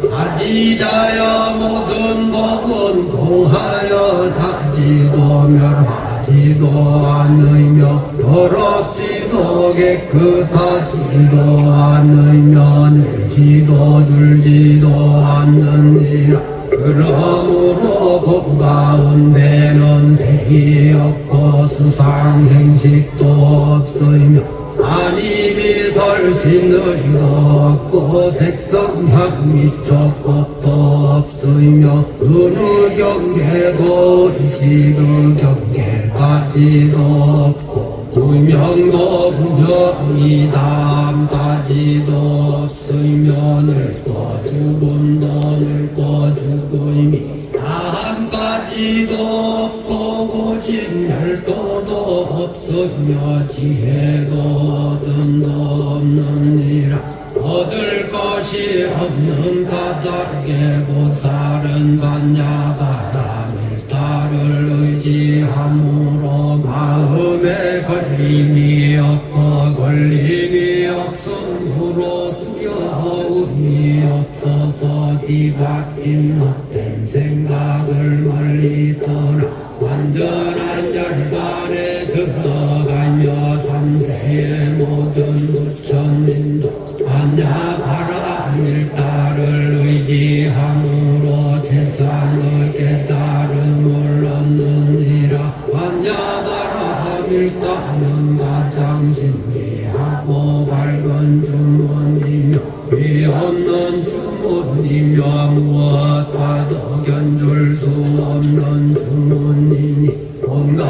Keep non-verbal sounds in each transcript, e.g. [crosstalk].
사지자여 모든 법은 공하여 다지도 멸하지도 않으며 더럽지도 깨끗하지도 않으며 늘지도 줄지도 않느니라. 그러므로 법 가운데는 색이 없고 수상행식도 없으며 아니 비설신의도 없고 색성향 미촉법도 없으며 어느 경계도 이시그 경계까지도 없고 구명도 구명이 다음까지도 없으며 늙고 죽음도 늙고 죽음이 다음까지도 없 고 고진 멸도도 없으며 지혜도 얻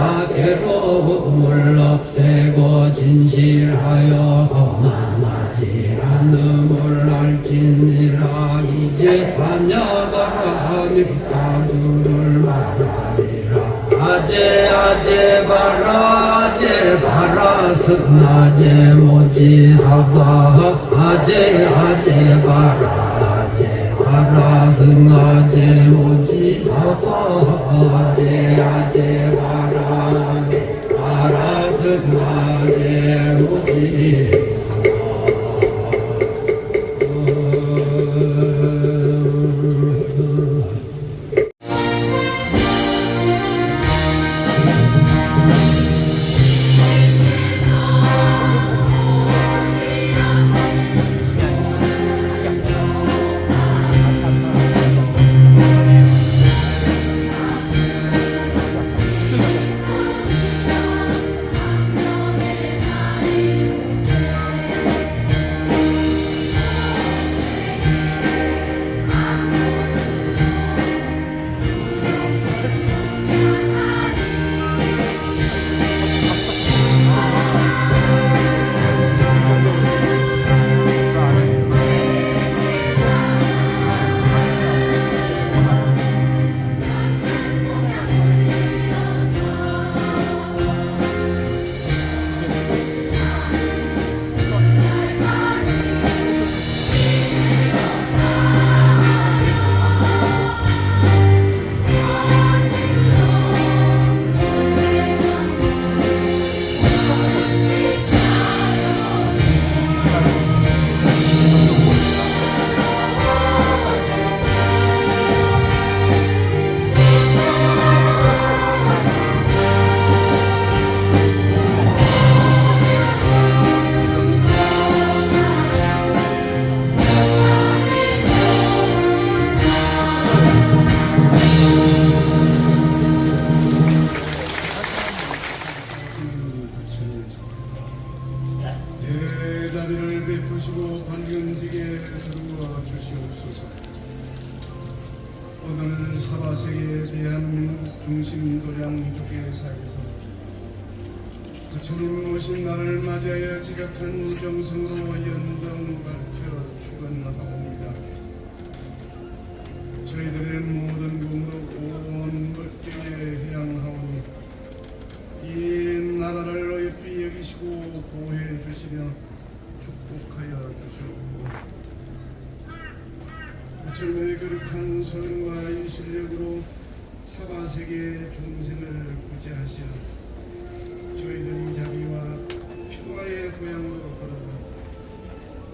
온갖 괴로움을 없애고 진실하여 거만하지 않음을 알지니라. 이제 반야바라밀 따주를 말하리라. 아제 아제 바라 아제 바라. 승아제 모지 사바 아제 아제 바라 아제 바라. 승아제 모지 아제 아제 바라 보호해 주시며 축복하여 주시옵고 부처님의 거룩한 선과 인실력으로 사바세계 중생을 구제하시어 저희들이 자비와 평화의 고향으로 걸어가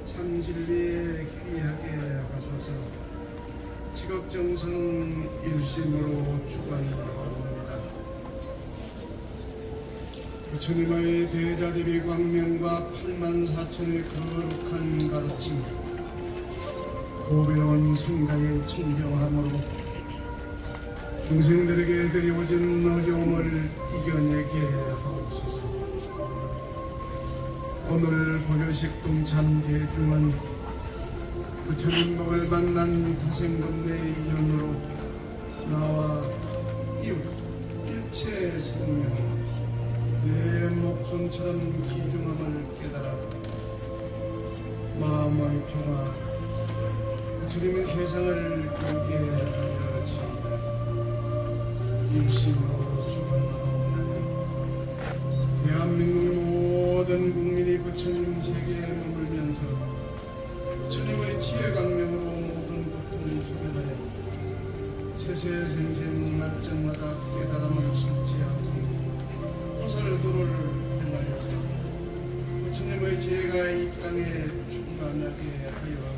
참 진리에 귀하게 하소서. 지극정성 일심으로 축원하옵 니다. 부처님의 대자 대비 광명과 8만 4천의 거룩한 가르침 고배로운 성가의 청정함으로 중생들에게 드리워진 어려움을 이겨내게 하옵소서 오늘 고려식 동참 대중은 부처님 목을 만난 타생금내 인연으로 나와 이웃 일체 생명이 내 목숨처럼 귀중함을 깨달아 마음의 평화 주님의 세상을 그렇게 하여지이다 일심으로 축원하옵나니 대한민국 모든 국민이 부처님 세계에 머물면서 부처님의 지혜 강명으로 모든 고통 수련하여 세세생생 날짜마다 깨달음을 실지하고 호살도를 행하여서. 부처님의 지혜가 이 땅에 충만하게 하여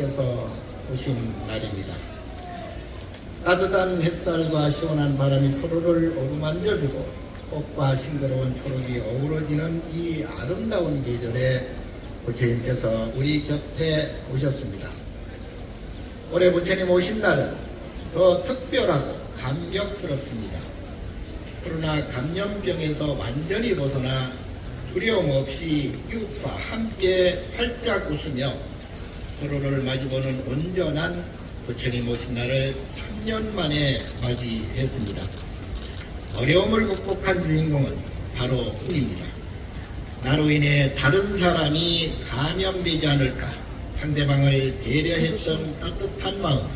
부처님께서 오신 날입니다. 따뜻한 햇살과 시원한 바람이 서로를 어루만져주고 꽃과 싱그러운 초록이 어우러지는 이 아름다운 계절에 부처님께서 우리 곁에 오셨습니다. 올해 부처님 오신 날은 더 특별하고 감격스럽습니다. 코로나 감염병에서 완전히 벗어나 두려움 없이 이웃과 함께 활짝 웃으며 서로를 마주보는 온전한 부처님 오신 날을 3년 만에 맞이했습니다. 어려움을 극복한 주인공은 바로 우리입니다. 나로 인해 다른 사람이 감염되지 않을까 상대방을 배려했던 따뜻한 마음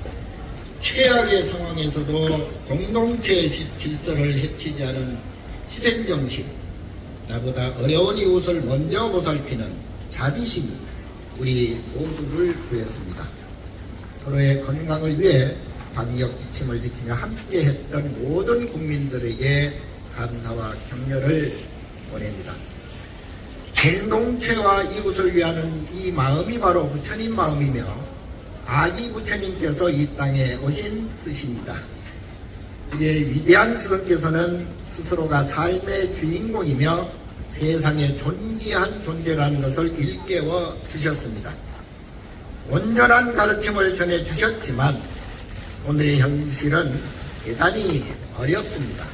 최악의 상황에서도 공동체의 시- 질서를 해치지 않은 희생정신 나보다 어려운 이웃을 먼저 보살피는 자비심이 우리 모두를 구했습니다. 서로의 건강을 위해 방역 지침을 지키며 함께했던 모든 국민들에게 감사와 격려를 보냅니다. 공동체와 이웃을 위하는 이 마음이 바로 부처님 마음이며 아기 부처님께서 이 땅에 오신 뜻입니다. 우리의 위대한 스승께서는 스스로가 삶의 주인공이며 세상에 존귀한 존재라는 것을 일깨워 주셨습니다. 온전한 가르침을 전해 주셨지만 오늘의 현실은 대단히 어렵습니다.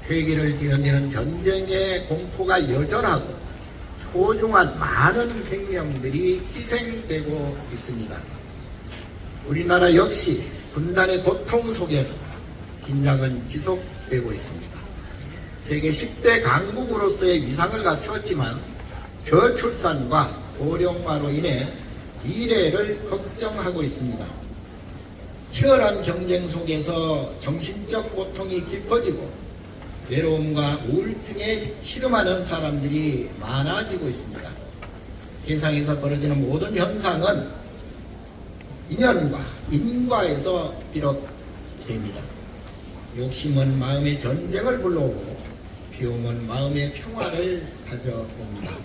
세계를 뒤흔드는 전쟁의 공포가 여전하고 소중한 많은 생명들이 희생되고 있습니다. 우리나라 역시 분단의 고통 속에서 긴장은 지속되고 있습니다. 세계 10대 강국으로서의 위상을 갖추었지만 저출산과 고령화로 인해 미래를 걱정하고 있습니다. 치열한 경쟁 속에서 정신적 고통이 깊어지고 외로움과 우울증에 실험하는 사람들이 많아지고 있습니다. 세상에서 벌어지는 모든 현상은 인연과 인과에서 비롯됩니다. 욕심은 마음의 전쟁을 불러오고 비움은 마음의 평화를 가져옵니다.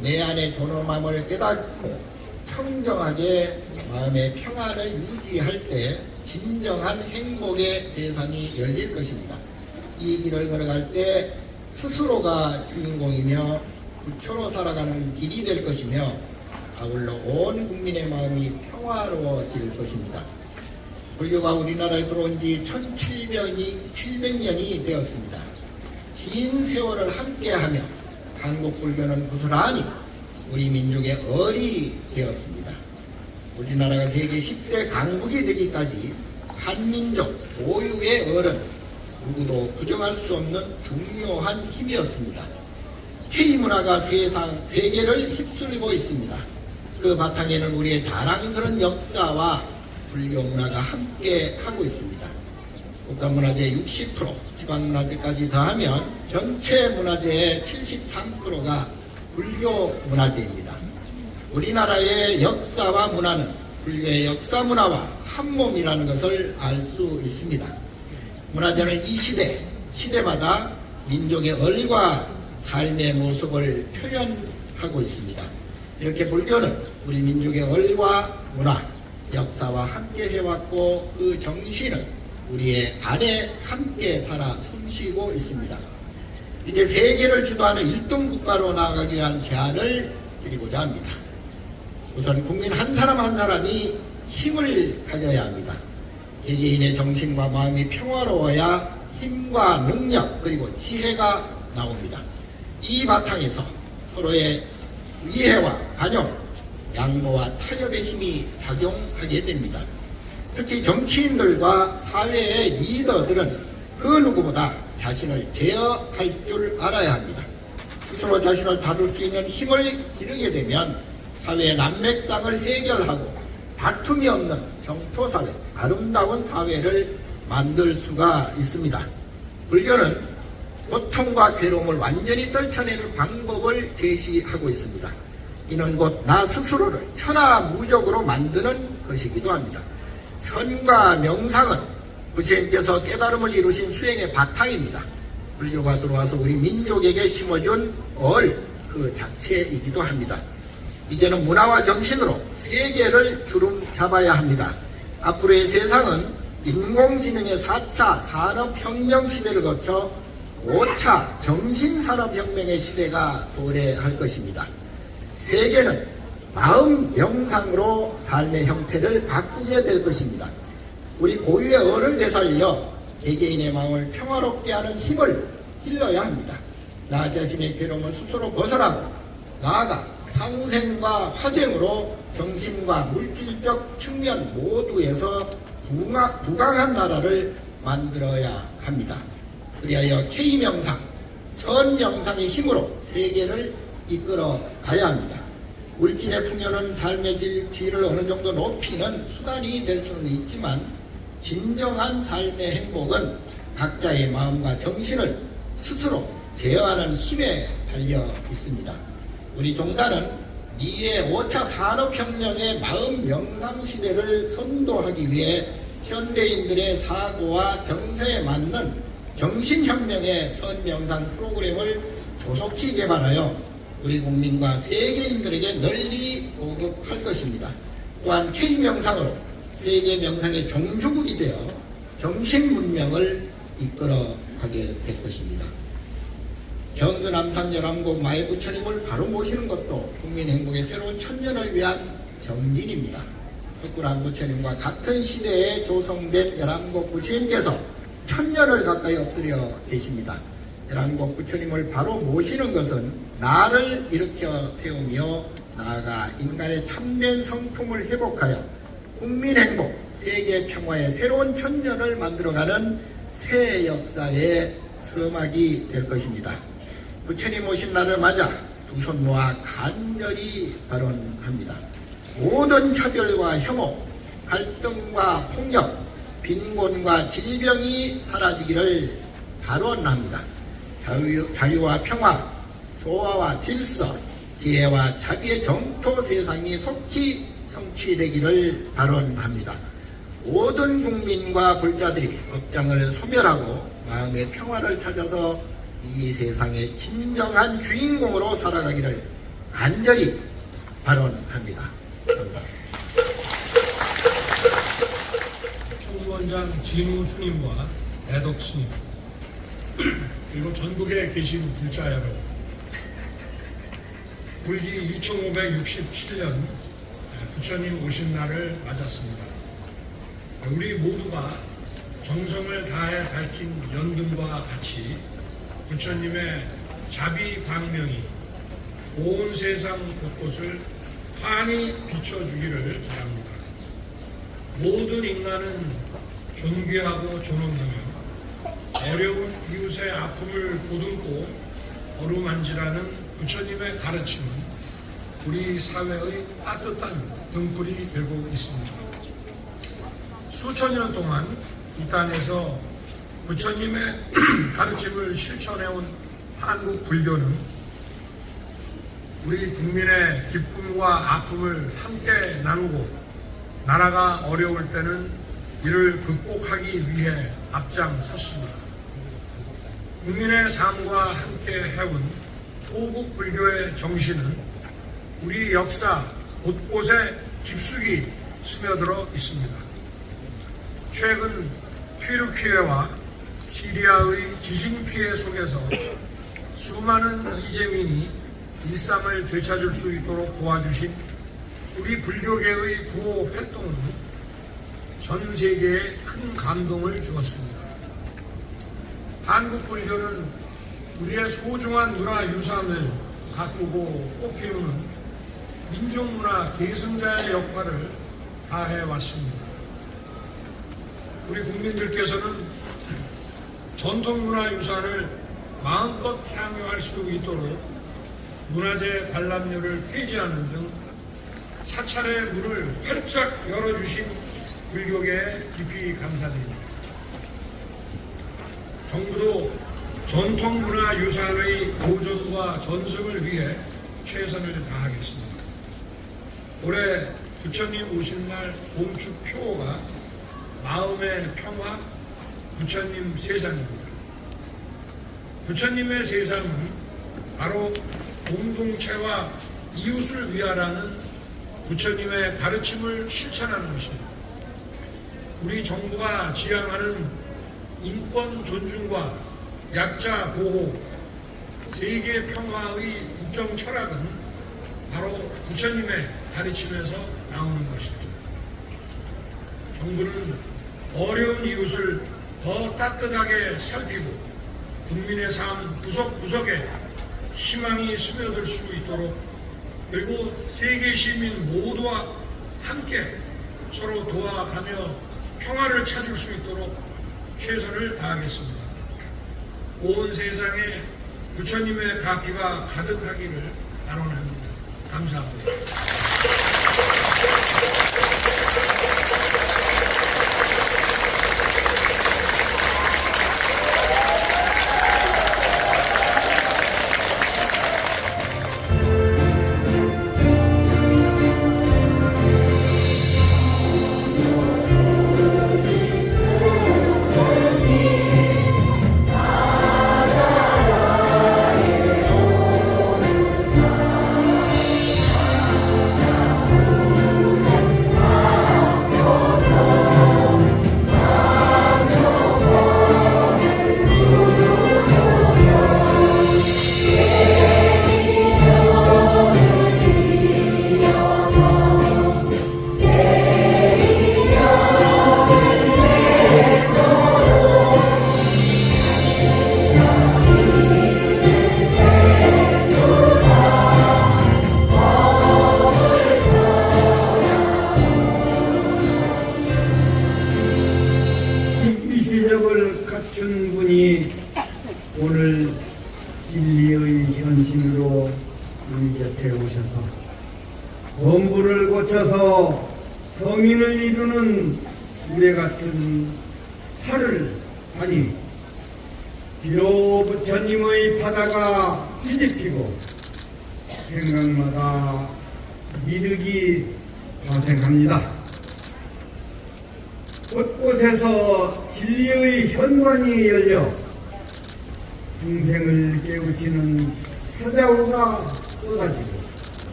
내 안의 존엄함을 깨닫고 청정하게 마음의 평화를 유지할 때 진정한 행복의 세상이 열릴 것입니다. 이 길을 걸어갈 때 스스로가 주인공이며 부처로 살아가는 길이 될 것이며 아울러 온 국민의 마음이 평화로워질 것입니다. 불교가 우리나라에 들어온 지 1700년이, 700년이 되었습니다. 긴 세월을 함께하며 한국 불교는 고스란히 우리 민족의 얼이 되었습니다. 우리나라가 세계 10대 강국이 되기까지 한민족 고유의 얼은 누구도 부정할 수 없는 중요한 힘이었습니다. K문화가 세상, 세계를 휩쓸고 있습니다. 그 바탕에는 우리의 자랑스러운 역사와 불교 문화가 함께 하고 있습니다. 국가문화재 60%, 지방문화재까지 더하면 전체 문화재의 73%가 불교 문화재입니다. 우리나라의 역사와 문화는 불교의 역사 문화와 한 몸이라는 것을 알 수 있습니다. 문화재는 이 시대, 시대마다 민족의 얼과 삶의 모습을 표현하고 있습니다. 이렇게 불교는 우리 민족의 얼과 문화, 역사와 함께 해왔고 그 정신은 우리의 안에 함께 살아 숨쉬고 있습니다. 이제 세계를 주도하는 1등 국가로 나아가기 위한 제안을 드리고자 합니다. 우선 국민 한 사람 한 사람이 힘을 가져야 합니다. 개개인의 정신과 마음이 평화로워야 힘과 능력 그리고 지혜가 나옵니다. 이 바탕에서 서로의 이해와 관용, 양보와 타협의 힘이 작용하게 됩니다. 특히 정치인들과 사회의 리더들은 그 누구보다 자신을 제어할 줄 알아야 합니다. 스스로 자신을 다룰 수 있는 힘을 기르게 되면 사회의 난맥상을 해결하고 다툼이 없는 정토사회, 아름다운 사회를 만들 수가 있습니다. 불교는 고통과 괴로움을 완전히 떨쳐내는 방법을 제시하고 있습니다. 이는 곧 나 스스로를 천하무적으로 만드는 것이기도 합니다. 선과 명상은 부처님께서 깨달음을 이루신 수행의 바탕입니다. 불교가 들어와서 우리 민족에게 심어준 얼 그 자체이기도 합니다. 이제는 문화와 정신으로 세계를 주름 잡아야 합니다. 앞으로의 세상은 인공지능의 4차 산업혁명 시대를 거쳐 5차 정신산업혁명의 시대가 도래할 것입니다. 세계는 마음 명상으로 삶의 형태를 바꾸게 될 것입니다. 우리 고유의 얼을 되살려 개개인의 마음을 평화롭게 하는 힘을 길러야 합니다. 나 자신의 괴로움을 스스로 벗어나고 나아가 상생과 화쟁으로 정신과 물질적 측면 모두에서 부강- 부강한 나라를 만들어야 합니다. 그리하여 K명상, 선명상의 힘으로 세계를 이끌어 가야 합니다. 물질의 풍요는 삶의 질, 질을 어느 정도 높이는 수단이 될 수는 있지만 진정한 삶의 행복은 각자의 마음과 정신을 스스로 제어하는 힘에 달려 있습니다. 우리 종단은 미래 5차 산업혁명의 마음 명상 시대를 선도하기 위해 현대인들의 사고와 정세에 맞는 정신혁명의 선명상 프로그램을 조속히 개발하여 우리 국민과 세계인들에게 널리 보급할 것입니다. 또한 K명상으로 세계 명상의 종주국이 되어 정신 문명을 이끌어 가게 될 것입니다. 경주 남산 열암국 마의 부처님을 바로 모시는 것도 국민 행복의 새로운 천년을 위한 정진입니다. 석굴암 부처님과 같은 시대에 조성된 열암국 부처님께서 천년을 가까이 엎드려 계십니다. 열암국 부처님을 바로 모시는 것은 나를 일으켜 세우며 나아가 인간의 참된 성품을 회복하여 국민 행복, 세계 평화의 새로운 천년을 만들어가는 새 역사의 서막이 될 것입니다. 부처님 오신 날을 맞아 두 손 모아 간절히 발언합니다. 모든 차별과 혐오, 갈등과 폭력, 빈곤과 질병이 사라지기를 발언합니다. 자유, 자유와 평화, 조화와 질서, 지혜와 자비의 정토 세상이 속히 성취되기를 발언합니다. 모든 국민과 불자들이 업장을 소멸하고 마음의 평화를 찾아서 이 세상의 진정한 주인공으로 살아가기를 간절히 발언합니다. 감사합니다. 총무원장 진우 스님과 대덕 스님 그리고 전국에 계신 불자 여러분 불기 2567년 부처님 오신 날을 맞았습니다. 우리 모두가 정성을 다해 밝힌 연등과 같이 부처님의 자비 광명이 온 세상 곳곳을 환히 비춰주기를 바랍니다. 모든 인간은 존귀하고 존엄하며 어려운 이웃의 아픔을 보듬고 어루만지라는 부처님의 가르침은 우리 사회의 따뜻한 등불이 되고 있습니다. 수천 년 동안 이 땅에서 부처님의 [clears throat] 가르침을 실천해온 한국 불교는 우리 국민의 기쁨과 아픔을 함께 나누고 나라가 어려울 때는 이를 극복하기 위해 앞장섰습니다. 국민의 삶과 함께 해온 호국 불교의 정신은 우리 역사 곳곳에 깊숙이 스며들어 있습니다. 최근 튀르키예와 시리아의 지진 피해 속에서 수많은 이재민이 일상을 되찾을 수 있도록 도와주신 우리 불교계의 구호 활동은 전 세계에 큰 감동을 주었습니다. 한국 불교는 우리의 소중한 문화 유산을 가꾸고 꽃피우는 민족문화 계승자의 역할을 다해 왔습니다. 우리 국민들께서는 전통문화 유산을 마음껏 향유할 수 있도록 문화재 관람료를 폐지하는 등 사찰의 문을 활짝 열어주신 불교계에 깊이 감사드립니다. 정부도 전통 문화 유산의 보존과 전승을 위해 최선을 다하겠습니다. 올해 부처님 오신 날 공축 표어가 마음의 평화, 부처님 세상입니다. 부처님의 세상은 바로 공동체와 이웃을 위하라는 부처님의 가르침을 실천하는 것입니다. 우리 정부가 지향하는 인권 존중과 약자 보호, 세계 평화의 국정 철학은 바로 부처님의 가르침에서 나오는 것입니다. 정부는 어려운 이웃을 더 따뜻하게 살피고 국민의 삶 구석구석에 희망이 스며들 수 있도록 그리고 세계 시민 모두와 함께 서로 도와가며 평화를 찾을 수 있도록 최선을 다하겠습니다. 온 세상에 부처님의 가피가 가득하기를 발언합니다. 감사합니다.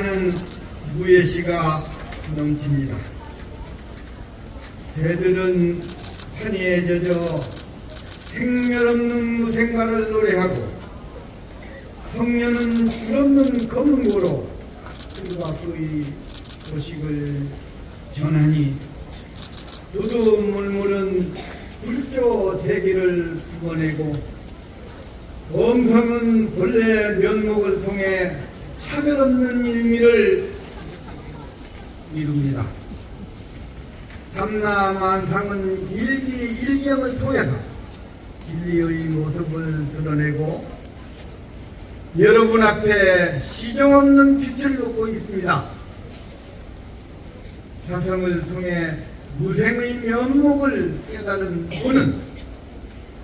하는 무예시가 넘칩니다. 새들은 환희에 젖어 생멸 없는 무생가를 노래하고 성녀는 줄없는 검은 고로 그와 그의 소식을 전하니 두두 물물은 불조 대기를 부어내고 범성은 본래 면목을 통해 차별 없는 일미를 이룹니다. 삼라만상은 일기 일경을 통해서 진리의 모습을 드러내고 여러분 앞에 시정 없는 빛을 놓고 있습니다. 사성을 통해 무생의 면목을 깨달은 우는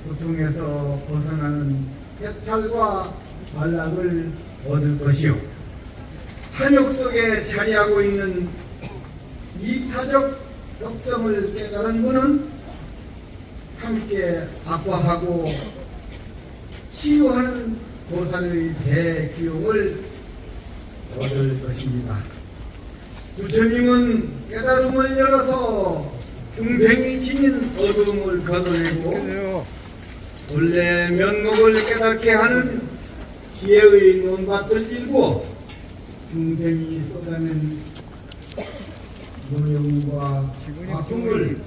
고통에서 벗어나는 해탈과 안락을 얻을 것이요. 한욕 속에 자리하고 있는 이타적 적성을 깨달은 분은 함께 아파하고 치유하는 보살의 대기용을 얻을 것입니다. 부처님은 깨달음을 열어서 중생이 지닌 어둠을 걷어내고 본래 면목을 깨닫게 하는 지혜의 논밭을 일고 중생이 쏟아낸 노여움과 아픔을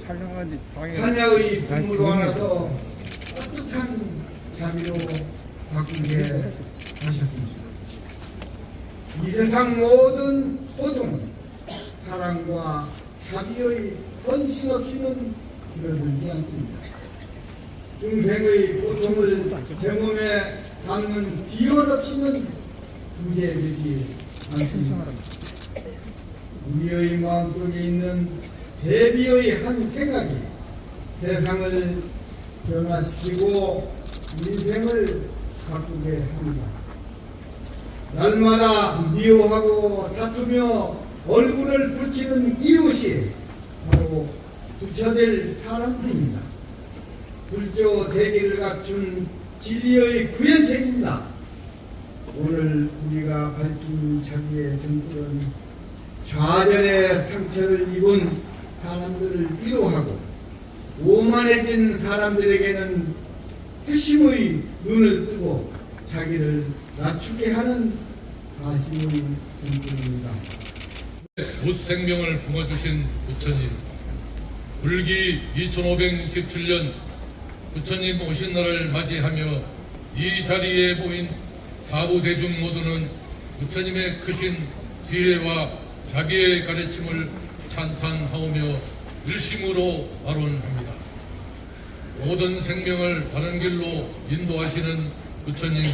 하나의 품으로 안아서 따뜻한 자비로 바꾸게 하셨습니다. 이 세상 모든 고통은 사랑과 자비의 헌신 없이는 줄어들지 않습니다. 중생의 고통을 경험에 닿는 비원 없이는 구제되지 우리의 마음속에 있는 대비의 한 생각이 세상을 변화시키고 인생을 바꾸게 합니다. 날마다 미워하고 다투며 얼굴을 붉히는 이웃이 바로 부처될 사람들입니다. 불조 대기를 갖춘 진리의 구현책입니다. 오늘 우리가 밝힌 자기의 등불은 좌절의 상처를 입은 사람들을 위로하고 오만해진 사람들에게는 회심의 눈을 뜨고 자기를 낮추게 하는 가심의 등불입니다. 곧 생명을 품어주신 부처님 불기 2567년 부처님 오신 날을 맞이하며 이 자리에 모인 사부 대중 모두는 부처님의 크신 지혜와 자기의 가르침을 찬탄하오며 일심으로 발언합니다. 모든 생명을 바른 길로 인도하시는 부처님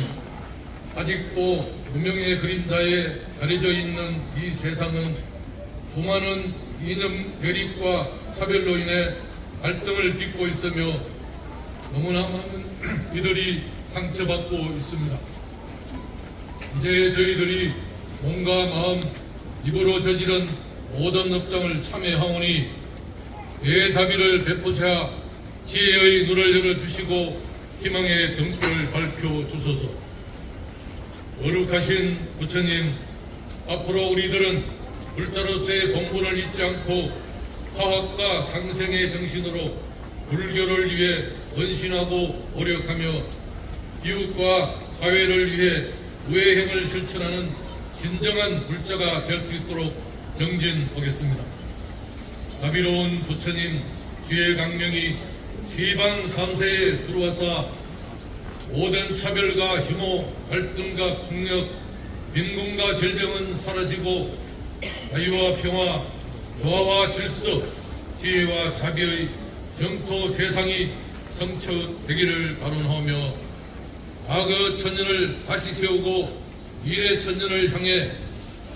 아직도 무명의 그림자에 가려져 있는 이 세상은 수많은 이념 대립과 차별로 인해 갈등을 빚고 있으며 너무나 많은 [clears throat] 이들이 상처받고 있습니다. 이제 저희들이 몸과 마음, 입으로 저지른 모든 업장을 참회하오니 대자비를 베푸사 지혜의 눈을 열어주시고 희망의 등불을 밝혀 주소서. 거룩하신 부처님, 앞으로 우리들은 불자로서의 본분을 잊지 않고 화학과 상생의 정신으로 불교를 위해 헌신하고 노력하며 이웃과 사회를 위해 우애행을 실천하는 진정한 불자가 될 수 있도록 정진하겠습니다. 자비로운 부처님 지혜 강명이 시방 3세에 들어와서 모든 차별과 혐오, 갈등과 폭력, 빈곤과 질병은 사라지고 자유와 평화, 조화와 질서, 지혜와 자비의 정토 세상이 성취되기를 바론하며 과거 천년을 다시 세우고 미래 천년을 향해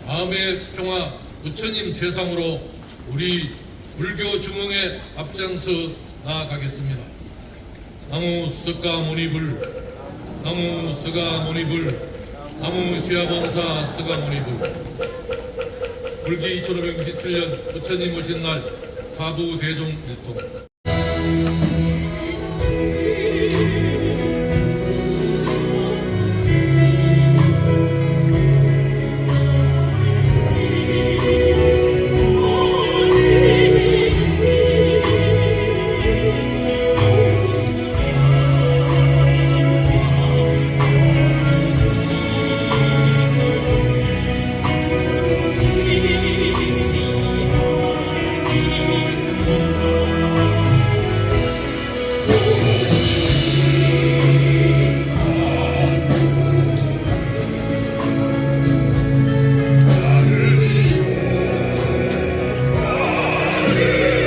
마음의 평화 부처님 세상으로 우리 불교 중흥에 앞장서 나아가겠습니다. 나무 석가 모니불 나무 석가 모니불 나무 시아봉사 스가 모니부 불기 2567년 부처님 오신 날 사부 대종 일통 Yeah.